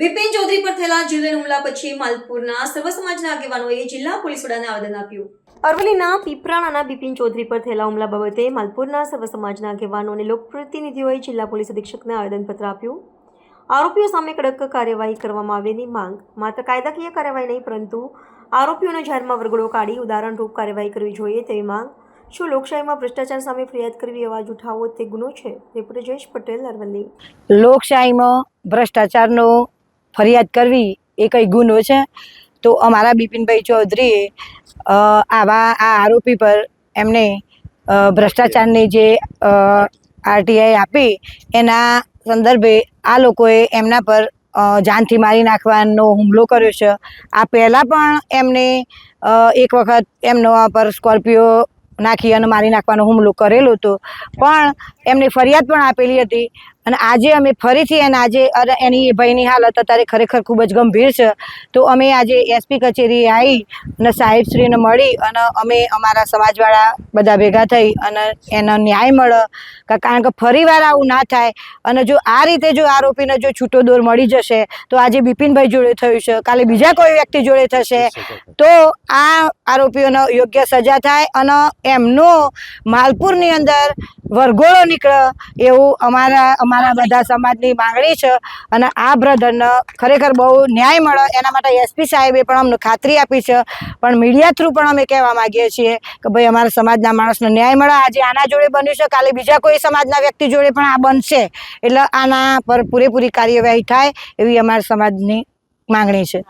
બિપિન ચૌધરી પર થયેલા જીવલેણ હુમલા પછી માલપુરના સર્વ સમાજના આગેવાનોએ જિલ્લા પોલીસ વડાને આવેદન આપ્યું. અરવલ્લીના પીપરાણાના બિપિન ચૌધરી પર થયેલા હુમલા બાબતે માલપુરના સર્વ સમાજના આગેવાનો અને લોકપ્રતિનિધિઓએ જિલ્લા પોલીસ અધિક્ષકને આવેદનપત્ર આપ્યું. આરોપીઓ સામે કડક કાર્યવાહી કરવામાં આવેની માંગ. માત્ર કાયદાકીય કાર્યવાહી નહીં, પરંતુ આરોપીઓને જાહેરમાં વરગડો કાઢી ઉદાહરણરૂપ કાર્યવાહી કરવી જોઈએ તેવી માંગ. શું લોકશાહીમાં ભ્રષ્ટાચાર સામે ફરિયાદ કરવી, અવાજ ઉઠાવવો તે ગુનો છે? રિપોર્ટર જયેશ પટેલ, અરવલ્લી. લોકશાહીમાં ભ્રષ્ટાચારનો ફરિયાદ કરવી એ કંઈ ગુનો છે? તો અમારા બિપિનભાઈ ચૌધરીએ આવા આ આરોપી પર એમને ભ્રષ્ટાચારની જે આરટીઆઈ આપી, એના સંદર્ભે આ લોકોએ એમના પર જાનથી મારી નાખવાનો હુમલો કર્યો છે. આ પહેલાં પણ એમને એક વખત એમનો પર સ્કોર્પિયો નાખી અને મારી નાખવાનો હુમલો કરેલો હતો. પણ એમને ફરિયાદ પણ આપેલી હતી. અને આજે અમે ફરીથી એને આજે એની ભાઈની હાલત અત્યારે ખરેખર ખૂબ જ ગંભીર છે. તો અમે આજે એસપી કચેરીએ આવી અને સાહેબશ્રીને મળી અને અમે અમારા સમાજવાળા બધા ભેગા થઈ અને એનો ન્યાય મળે. કારણ કે ફરીવાર આવું ના થાય અને જો આ રીતે જો આરોપીને જો છૂટો દોર મળી જશે, તો આજે બિપિનભાઈ જોડે થયું છે. કાલે બીજા કોઈ વ્યક્તિ જોડે થશે, તો આ આરોપીઓનો યોગ્ય સજા થાય અને એમનો માલપુરની અંદર વરઘોડો નીકળે એવું અમારા અમારા બધા સમાજની માંગણી છે. અને આ બ્રધરને ખરેખર બહુ ન્યાય મળે. એના માટે એસપી સાહેબે પણ અમને ખાતરી આપી છે. પણ મીડિયા થ્રુ પણ અમે કહેવા માંગીએ છીએ કે ભાઈ અમારા સમાજના માણસને ન્યાય મળે. આજે આના જોડે બન્યું છે. કાલે બીજા કોઈ સમાજના વ્યક્તિ જોડે પણ આ બનશે. એટલે આના પર પૂરેપૂરી કાર્યવાહી થાય એવી અમારા સમાજની માંગણી છે.